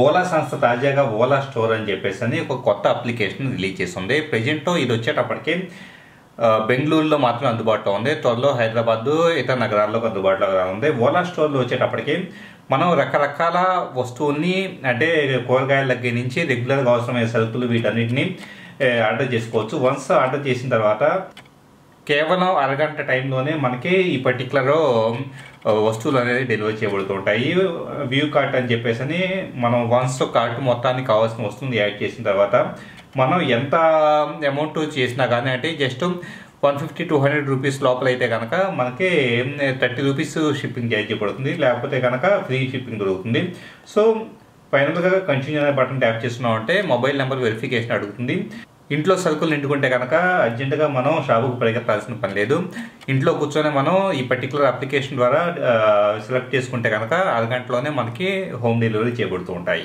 ఓలా సంస్థ తాజాగా ఓలా స్టోర్ అని చెప్పేసి అని ఒక కొత్త అప్లికేషన్ రిలీజ్ చేస్తుంది. ప్రజెంట్ ఇది వచ్చేటప్పటికి బెంగళూరులో మాత్రమే అందుబాటులో ఉంది. త్వరలో హైదరాబాద్ ఇతర నగరాల్లో అందుబాటులో ఉంది ఓలా స్టోర్లో వచ్చేటప్పటికి మనం రకరకాల వస్తువుల్ని అంటే కూరగాయల దగ్గర నుంచి రెగ్యులర్గా అవసరమైన సరుకులు వీటన్నిటిని ఆర్డర్ చేసుకోవచ్చు. వన్స్ ఆర్డర్ చేసిన తర్వాత కేవలం అరగంట టైంలోనే మనకి ఈ పర్టికులర్ వస్తువులు అనేది డెలివరీ చేయబడుతుంటాయి వ్యూ కార్ట్ అని చెప్పేసి అని మనం వన్స్ కార్ట్ మొత్తానికి కావాల్సిన వస్తువుని యాడ్ చేసిన తర్వాత మనం ఎంత అమౌంట్ చేసినా కానీ అంటే just one fifty two hundred rupees లోపల అయితే కనుక మనకి థర్టీ రూపీస్ షిప్పింగ్ ఛార్జ్ పడుతుంది లేకపోతే కనుక ఫ్రీ షిప్పింగ్ దొరుకుతుంది. సో ఫైనల్గా కంటిన్యూ అనే బటన్ ట్యాప్ చేస్తున్నాం అంటే మొబైల్ నెంబర్ వెరిఫికేషన్ అడుగుతుంది. ఇంట్లో సరుకులు నిండుకుంటే కనుక అర్జెంటుగా మనం షాపుకు పరిగెత్తాల్సిన పని లేదు. ఇంట్లో కూర్చొని మనం ఈ పర్టికులర్ అప్లికేషన్ ద్వారా సెలెక్ట్ చేసుకుంటే కనుక అరగంటలోనే మనకి హోమ్ డెలివరీ చేయబడుతూ ఉంటాయి.